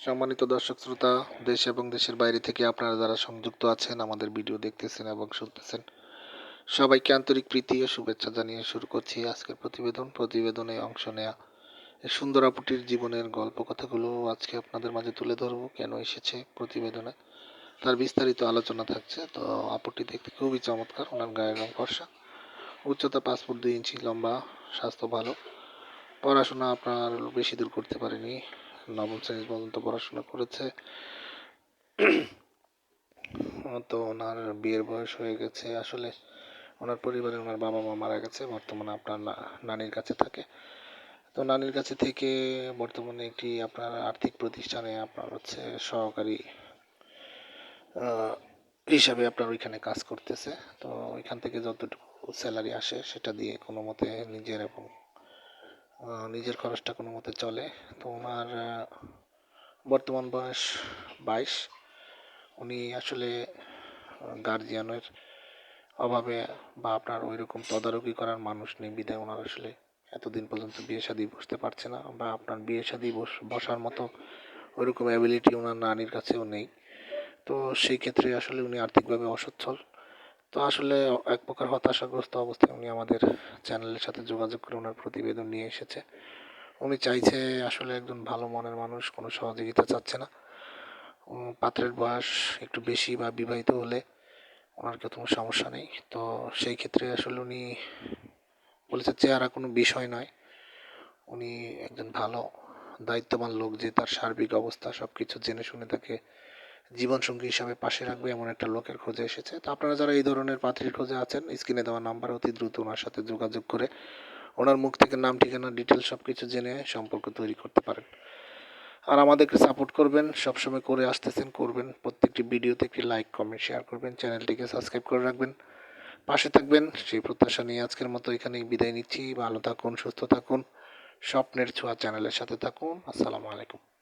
সম্মানিত দর্শক শ্রোতা, দেশ এবং দেশের বাইরে থেকে আপনারা যারা সংযুক্ত আছেন, আমাদের ভিডিও দেখতেছেন এবং শুনতেছেন, সবাইকে আন্তরিক প্রীতি ও শুভেচ্ছা জানিয়ে শুরু করছি আজকের প্রতিবেদন। প্রতিবেদনে অংশ নেয়া এই সুন্দর আপুটির জীবনের গল্প কথাগুলো আজকে আপনাদের মাঝে তুলে ধরবো, কেন এসেছে প্রতিবেদনে। তার বিস্তারিত আলোচনা থাকছে, তো আপুটি দেখতে খুবই চমৎকার, ওনার গায়ের রং ফর্সা, উচ্চতা পাঁচ ফুট দুই ইঞ্চি, লম্বা, স্বাস্থ্য ভালো, পড়াশোনা আপনার বেশি দূর করতে পারেনি। নবম শ্রেণি পর্যন্ত পড়াশোনা করেছে। তো ওনার বিয়ের বয়স হয়ে গেছে। আসলে ওনার পরিবারে ওনার বাবা মা মারা গেছে। বর্তমানে আপনার নানির কাছে থাকে। তো নানির কাছে থেকে বর্তমানে একটি আপনার আর্থিক প্রতিষ্ঠানে আপনার হচ্ছে সহকারী হিসাবে আপনার ওইখানে কাজ করতেছে। তো ওইখান থেকে যতটুকু স্যালারি আসে সেটা দিয়ে কোনো মতে নিজের এবং নিজের খরচটা কোনো মতে চলে। তো ওনার বর্তমান বয়স বাইশ। উনি আসলে গার্জিয়ানের অভাবে বা আপনার ওই রকম তদারকি করার মানুষ নেই বিদায় ওনার আসলে এতদিন পর্যন্ত বিয়ে শাদি বসতে পারছে না বা আপনার বিয়ে শাদি বস- বসার মতো ওইরকম অ্যাবিলিটি ওনার নানির কাছেও নেই। তো সেই ক্ষেত্রে আসলে উনি আর্থিকভাবে অসচ্ছল। তো আসলে এক প্রকার হতাশাগ্রস্ত অবস্থায় উনি আমাদের চ্যানেলের সাথে যোগাযোগ করে ওনার প্রতিবেদন নিয়ে এসেছে। উনি চাইছে আসলে একজন ভালো মনের মানুষ, কোনো সহযোগিতা চাচ্ছে না। পাত্রের বয়স একটু বেশি বা বিবাহিত হলে ওনার কোনো সমস্যা নেই? তো সেই ক্ষেত্রে আসলে উনি বলেছে চেহারা কোনো বিষয় নয়। উনি একজন ভালো, দায়িত্ববান লোক যে তার সার্বিক অবস্থা সব কিছু জেনে শুনে তাকে জীবনসঙ্গী হিসাবে পাশে রাখবে এমন একটা লোকের খোঁজে এসেছে। তো আপনারা যারা এই ধরনের পাত্রীর খোঁজে আছেন, স্ক্রিনে দেওয়া নাম্বার অতি দ্রুত ওনার সাথে যোগাযোগ করে ওনার মুখ থেকে নাম, ঠিকানা ডিটেল সব কিছু জেনে সম্পর্ক তৈরি করতে পারেন। আর আমাদেরকে সাপোর্ট করবেন, সবসময় করে আসতেছেন, করবেন প্রত্যেকটি ভিডিওতে একটি লাইক কমেন্ট শেয়ার করবেন, চ্যানেলটিকে সাবস্ক্রাইব করে রাখবেন। পাশে থাকবেন, সেই প্রত্যাশা নিয়ে আজকের মতো এখানেই বিদায় নিচ্ছি। ভালো থাকুন, সুস্থ থাকুন, স্বপ্নের ছোঁয়া চ্যানেলের সাথে থাকুন। আসসালামু আলাইকুম।